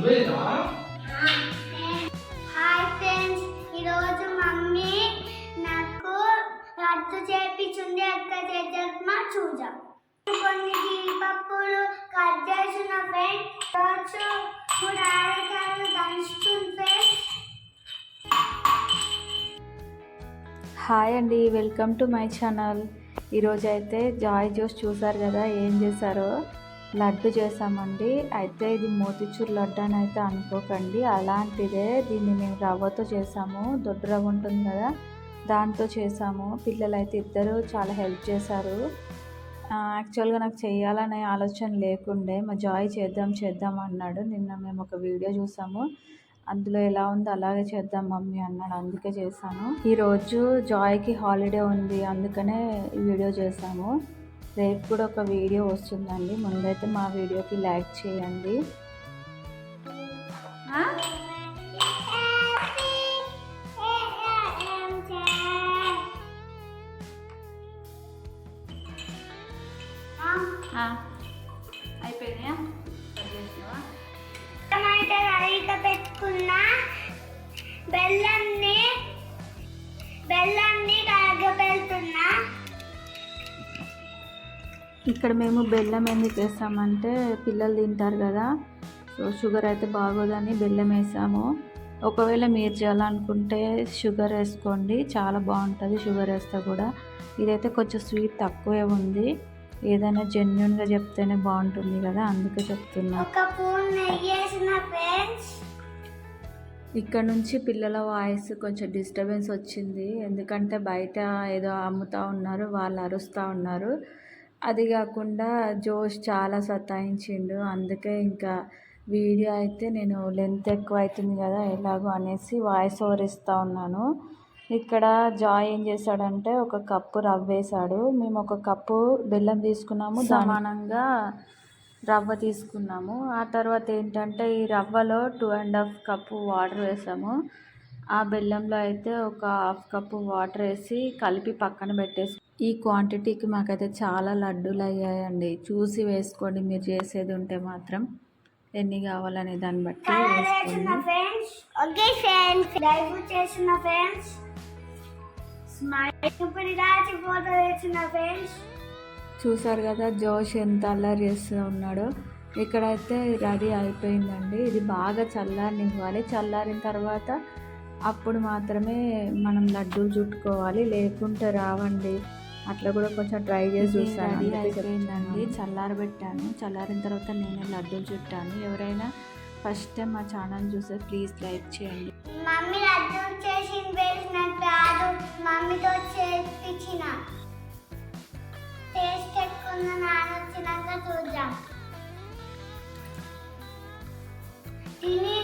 చేసావా hi friends ఈరోజు mummy నాకు రద్దు చేపించింది అక్క చేద్దామా చూద్దాం కొన్ని జీడిపప్పులు కట్ చేసిన ఫ్రెండ్స్ రోజు మూడు దంచుతుంది ఫ్రెండ్స్ హాయ్ అండి వెల్కమ్ టు మై ఛానల్ ఈరోజు అయితే జాయ్ జ్యూస్ చూసారు కదా ఏం చేశారో? లడ్డు చేసామండి. అయితే ఇది మోతిచూర్ లడ్డు అని అయితే అనుకోకండి. అలాంటిదే దీన్ని మేము రవ్వతో చేసాము. దొడ్డు రవ్వ ఉంటుంది కదా దాంతో చేసాము. పిల్లలైతే ఇద్దరు చాలా హెల్ప్ చేశారు. యాక్చువల్గా నాకు చేయాలనే ఆలోచన లేకుండే మా జాయ్ చేద్దాం చేద్దాం అన్నాడు. నిన్న మేము ఒక వీడియో చూసాము. అందులో ఎలా ఉందో అలాగే చేద్దాం మమ్మీ అన్నాడు. అందుకే చేశాను. ఈరోజు జాయ్కి హాలిడే ఉంది. అందుకనే వీడియో చేశాము రేపు కూడా ఒక వీడియో వస్తుందండి. ముందైతే మా వీడియోకి లైక్ చేయండి. అయిపోయినాయా? పెట్టుకున్న. బెల్లంని ఇక్కడ మేము బెల్లం ఎందుకు వేస్తామంటే పిల్లలు తింటారు కదా. సో షుగర్ అయితే బాగోదని బెల్లం వేసాము. ఒకవేళ మీరు చేయాలనుకుంటే షుగర్ వేసుకోండి. చాలా బాగుంటుంది షుగర్ వేస్తే కూడా. ఇదైతే కొంచెం స్వీట్ తక్కువే ఉంది. ఏదైనా జెన్యున్గా చెప్తేనే బాగుంటుంది కదా అందుకే చెప్తున్నా. ఇక్కడ నుంచి పిల్లల వాయిస్ కొంచెం డిస్టర్బెన్స్ వచ్చింది. ఎందుకంటే బయట ఏదో అమ్ముతూ ఉన్నారు వాళ్ళు అరుస్తూ ఉన్నారు. అది కాకుండా జోష్ చాలా సతాయించిండు. అందుకే ఇంకా వీడియో అయితే నేను లెంత్ ఎక్కువ అవుతుంది కదా ఎలాగో అనేసి వాయిస్ ఓవర్ ఇస్తూ ఉన్నాను. ఇక్కడ జాయ్ ఏం చేశాడంటే ఒక కప్పు రవ్వ వేసాడు మేము ఒక కప్పు బెల్లం తీసుకున్నాము. సమానంగా రవ్వ తీసుకున్నాము. ఆ తర్వాత ఏంటంటే ఈ రవ్వలో two and half cup water వేసాము. ఆ బెల్లంలో అయితే ఒక హాఫ్ కప్పు వాటర్ వేసి కలిపి పక్కన పెట్టేసి ఈ క్వాంటిటీకి మాకైతే చాలా లడ్డూలు అయ్యాయండి. చూసి వేసుకోండి మీరు చేసేది ఉంటే మాత్రం. ఎన్ని కావాలనే దాన్ని బట్టి చూసారు కదా జోష్ ఎంత అల్లరి చేస్తూ ఉన్నాడో. ఇక్కడైతే రెడీ అయిపోయిందండి. ఇది బాగా చల్లారనివ్వాలి. చల్లారిన తర్వాత అప్పుడు మాత్రమే మనం లడ్డూలు చుట్టుకోవాలి. లేకుంటే రావండి. అట్లా కూడా కొంచెం ట్రై చేసి చూసాను రెడీ అయిపోయిందండి చల్లారబెట్టాను చల్లారిన తర్వాత నేనే లడ్డూలు చుట్టాను. ఎవరైనా ఫస్ట్ టైం మా ఛానల్ చూస్తే ప్లీజ్ లైక్ చేయండి. మమ్మీ అర్థం చేసి మమ్మీతో చేపించిన. టేస్ట్ ఎక్కువ నాన్న వచ్చినాక చూద్దాం. తిని